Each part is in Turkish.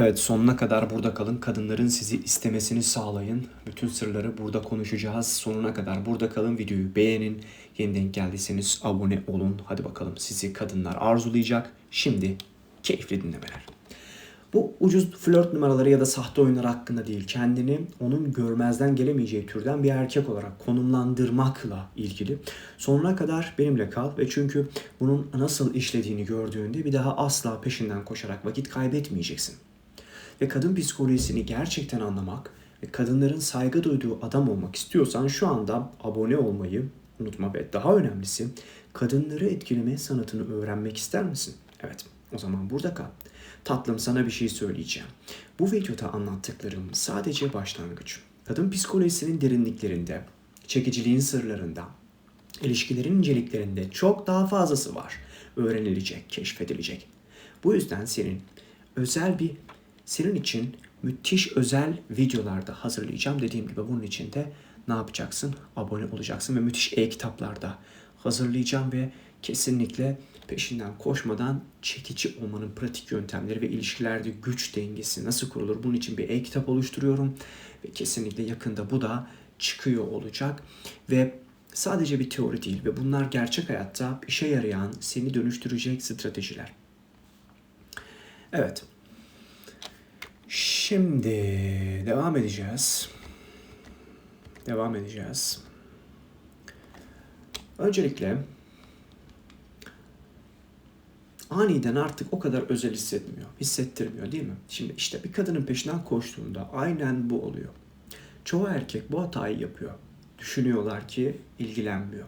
Evet sonuna kadar burada kalın. Kadınların sizi istemesini sağlayın. Bütün sırları burada konuşacağız. Sonuna kadar burada kalın. Videoyu beğenin. Yeni denk geldiyseniz abone olun. Hadi bakalım sizi kadınlar arzulayacak. Şimdi keyifli dinlemeler. Bu ucuz flört numaraları ya da sahte oyunlar hakkında değil. Kendini onun görmezden gelemeyeceği türden bir erkek olarak konumlandırmakla ilgili. Sonuna kadar benimle kal ve çünkü bunun nasıl işlediğini gördüğünde bir daha asla peşinden koşarak vakit kaybetmeyeceksin. Ve kadın psikolojisini gerçekten anlamak ve kadınların saygı duyduğu adam olmak istiyorsan şu anda abone olmayı unutma ve daha önemlisi kadınları etkileme sanatını öğrenmek ister misin? Evet, o zaman burada kal. Tatlım sana bir şey söyleyeceğim. Bu videoda anlattıklarım sadece başlangıç. Kadın psikolojisinin derinliklerinde, çekiciliğin sırlarında, ilişkilerin inceliklerinde çok daha fazlası var. Öğrenilecek, keşfedilecek. Bu yüzden senin özel bir senin için müthiş özel videolarda hazırlayacağım. Dediğim gibi bunun için de ne yapacaksın? Abone olacaksın ve müthiş e-kitaplarda hazırlayacağım ve kesinlikle peşinden koşmadan çekici olmanın pratik yöntemleri ve ilişkilerde güç dengesi nasıl kurulur? Bunun için bir e-kitap oluşturuyorum ve kesinlikle yakında bu da çıkıyor olacak ve sadece bir teori değil ve bunlar gerçek hayatta işe yarayan, seni dönüştürecek stratejiler. Evet. Şimdi devam edeceğiz. Devam edeceğiz. Öncelikle aniden artık o kadar özel hissetmiyor. Hissettirmiyor değil mi? Şimdi işte bir kadının peşinden koştuğunda aynen bu oluyor. Çoğu erkek bu hatayı yapıyor. Düşünüyorlar ki ilgilenmiyor.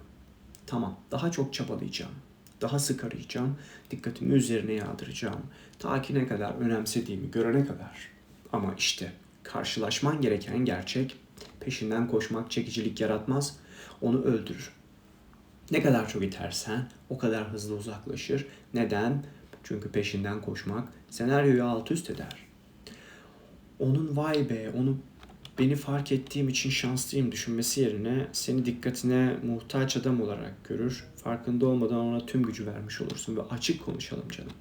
Tamam daha çok çabalayacağım. Daha sık arayacağım. Dikkatimi üzerine yağdıracağım. Ta ki ne kadar önemsediğimi görene kadar. Ama işte karşılaşman gereken gerçek peşinden koşmak çekicilik yaratmaz. Onu öldürür. Ne kadar çok itersen o kadar hızlı uzaklaşır. Neden? Çünkü peşinden koşmak senaryoyu alt üst eder. Onun vay be, onu beni fark ettiğim için şanslıyım düşünmesi yerine seni dikkatine muhtaç adam olarak görür. Farkında olmadan ona tüm gücü vermiş olursun ve açık konuşalım canım.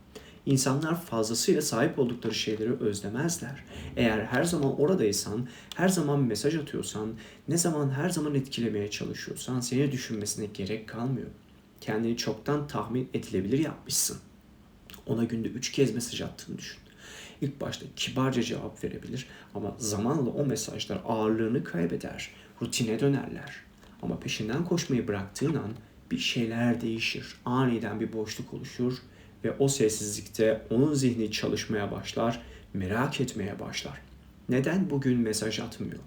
İnsanlar fazlasıyla sahip oldukları şeyleri özlemezler. Eğer her zaman oradaysan, her zaman mesaj atıyorsan, ne zaman her zaman etkilemeye çalışıyorsan seni düşünmesine gerek kalmıyor. Kendini çoktan tahmin edilebilir yapmışsın. Ona günde üç kez mesaj attığını düşün. İlk başta kibarca cevap verebilir ama zamanla o mesajlar ağırlığını kaybeder, rutine dönerler. Ama peşinden koşmayı bıraktığın an bir şeyler değişir. Aniden bir boşluk oluşur ve o sessizlikte onun zihni çalışmaya başlar, merak etmeye başlar. Neden bugün mesaj atmıyor?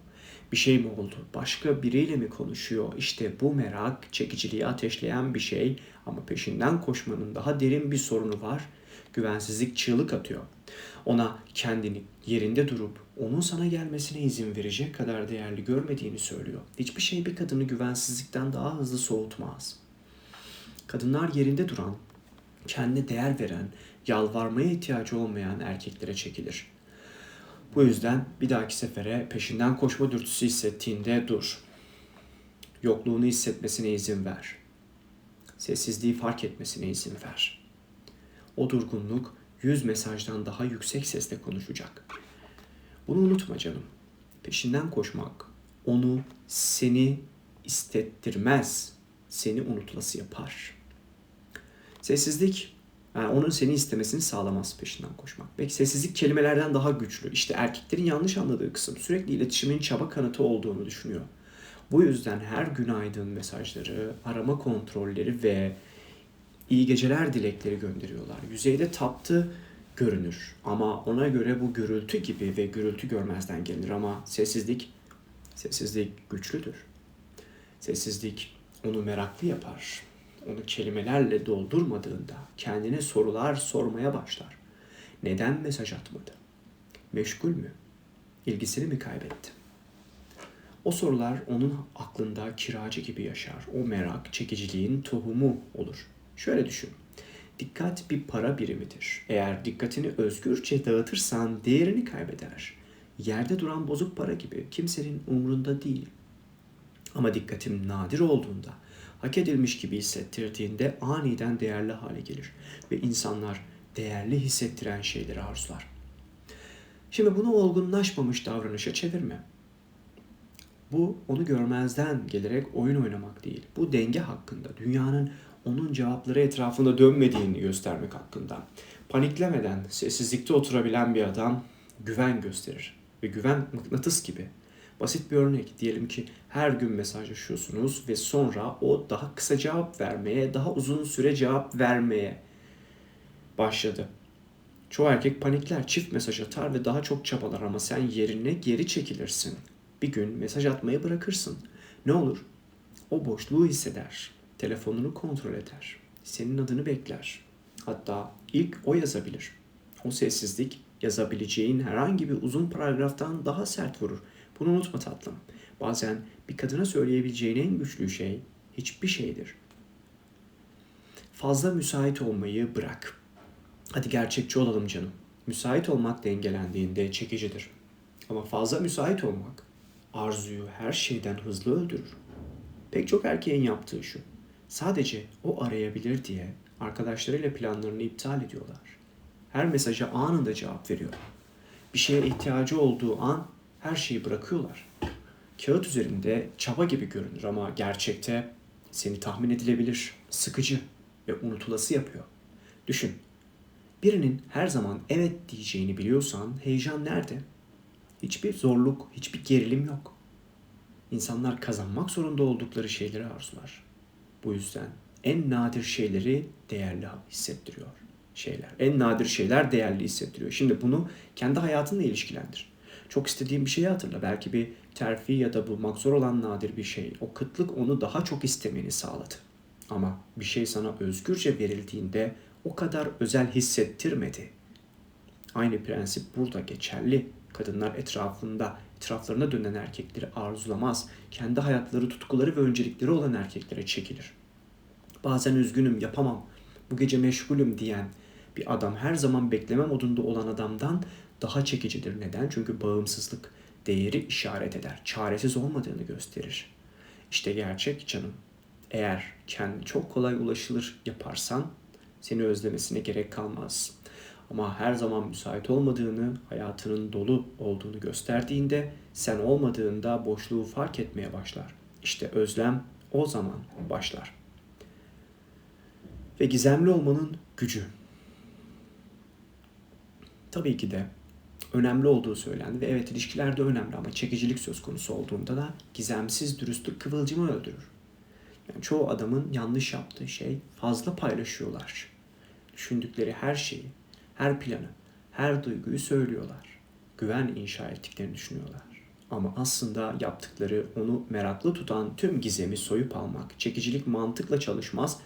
Bir şey mi oldu? Başka biriyle mi konuşuyor? İşte bu merak çekiciliği ateşleyen bir şey ama peşinden koşmanın daha derin bir sorunu var. Güvensizlik çığlık atıyor. Ona kendini yerinde durup onun sana gelmesine izin verecek kadar değerli görmediğini söylüyor. Hiçbir şey bir kadını güvensizlikten daha hızlı soğutmaz. Kadınlar yerinde duran, kendine değer veren, yalvarmaya ihtiyacı olmayan erkeklere çekilir. Bu yüzden bir dahaki sefere peşinden koşma dürtüsü hissettiğinde dur. Yokluğunu hissetmesine izin ver. Sessizliği fark etmesine izin ver. O durgunluk yüz mesajdan daha yüksek sesle konuşacak. Bunu unutma canım. Peşinden koşmak onu seni istettirmez. Seni unutulası yapar.'' Sessizlik yani onun seni istemesini sağlamaz peşinden koşmak. Belki sessizlik kelimelerden daha güçlü. İşte erkeklerin yanlış anladığı kısım sürekli iletişimin çaba kanıtı olduğunu düşünüyor. Bu yüzden her günaydın mesajları, arama kontrolleri ve iyi geceler dilekleri gönderiyorlar. Yüzeyde taptı görünür ama ona göre bu gürültü gibi ve gürültü görmezden gelir ama sessizlik sessizlik güçlüdür. Sessizlik onu meraklı yapar onu kelimelerle doldurmadığında kendine sorular sormaya başlar. Neden mesaj atmadı? Meşgul mü? İlgisini mi kaybetti? O sorular onun aklında kiracı gibi yaşar. O merak çekiciliğin tohumu olur. Şöyle düşün. Dikkat bir para birimidir. Eğer dikkatini özgürce dağıtırsan değerini kaybeder. Yerde duran bozuk para gibi kimsenin umrunda değil. Ama dikkatim nadir olduğunda hak edilmiş gibi hissettirdiğinde aniden değerli hale gelir ve insanlar değerli hissettiren şeyleri arzular. Şimdi bunu olgunlaşmamış davranışa çevirme. Bu onu görmezden gelerek oyun oynamak değil. Bu denge hakkında, dünyanın onun cevapları etrafında dönmediğini göstermek hakkında. Paniklemeden, sessizlikte oturabilen bir adam güven gösterir. Ve güven mıknatıs gibi. Basit bir örnek. Diyelim ki her gün mesajlaşıyorsunuz ve sonra o daha kısa cevap vermeye, daha uzun süre cevap vermeye başladı. Çoğu erkek panikler, çift mesaj atar ve daha çok çabalar ama sen yerine geri çekilirsin. Bir gün mesaj atmayı bırakırsın. Ne olur? O boşluğu hisseder. Telefonunu kontrol eder. Senin adını bekler. Hatta ilk o yazabilir. O sessizlik yazabileceğin herhangi bir uzun paragraftan daha sert vurur. Bunu unutma tatlım. Bazen bir kadına söyleyebileceğin en güçlü şey hiçbir şeydir. Fazla müsait olmayı bırak. Hadi gerçekçi olalım canım. Müsait olmak dengelendiğinde çekicidir. Ama fazla müsait olmak arzuyu her şeyden hızlı öldürür. Pek çok erkeğin yaptığı şu. Sadece o arayabilir diye arkadaşlarıyla planlarını iptal ediyorlar. Her mesaja anında cevap veriyor. Bir şeye ihtiyacı olduğu an her şeyi bırakıyorlar. Kağıt üzerinde çaba gibi görünür ama gerçekte seni tahmin edilebilir, sıkıcı ve unutulası yapıyor. Düşün, birinin her zaman evet diyeceğini biliyorsan heyecan nerede? Hiçbir zorluk, hiçbir gerilim yok. İnsanlar kazanmak zorunda oldukları şeyleri arzular. Bu yüzden en nadir şeyleri değerli hissettiriyor şeyler. En nadir şeyler değerli hissettiriyor. Şimdi bunu kendi hayatınla ilişkilendir. Çok istediğin bir şeyi hatırla. Belki bir terfi ya da bulmak zor olan nadir bir şey. O kıtlık onu daha çok istemeni sağladı. Ama bir şey sana özgürce verildiğinde o kadar özel hissettirmedi. Aynı prensip burada geçerli. Kadınlar etrafında, etraflarına dönen erkekleri arzulamaz. Kendi hayatları, tutkuları ve öncelikleri olan erkeklere çekilir. Bazen üzgünüm, yapamam, bu gece meşgulüm diyen bir adam her zaman bekleme modunda olan adamdan daha çekicidir. Neden? Çünkü bağımsızlık değeri işaret eder. Çaresiz olmadığını gösterir. İşte gerçek canım. Eğer kendi çok kolay ulaşılır yaparsan seni özlemesine gerek kalmaz. Ama her zaman müsait olmadığını, hayatının dolu olduğunu gösterdiğinde sen olmadığında boşluğu fark etmeye başlar. İşte özlem o zaman başlar. Ve gizemli olmanın gücü. Tabii ki de önemli olduğu söylendi ve evet ilişkilerde önemli ama çekicilik söz konusu olduğunda da gizemsiz dürüstlük kıvılcımı öldürür. Yani çoğu adamın yanlış yaptığı şey fazla paylaşıyorlar. Düşündükleri her şeyi, her planı, her duyguyu söylüyorlar. Güven inşa ettiklerini düşünüyorlar. Ama aslında yaptıkları onu meraklı tutan tüm gizemi soyup almak. Çekicilik mantıkla çalışmaz,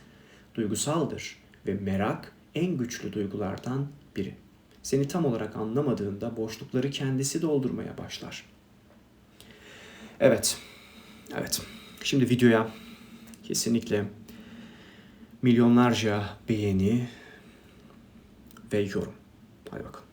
duygusaldır ve merak en güçlü duygulardan biri. Seni tam olarak anlamadığında boşlukları kendisi doldurmaya başlar. Evet. Evet. Şimdi videoya kesinlikle milyonlarca beğeni ve yorum. Hadi bakalım.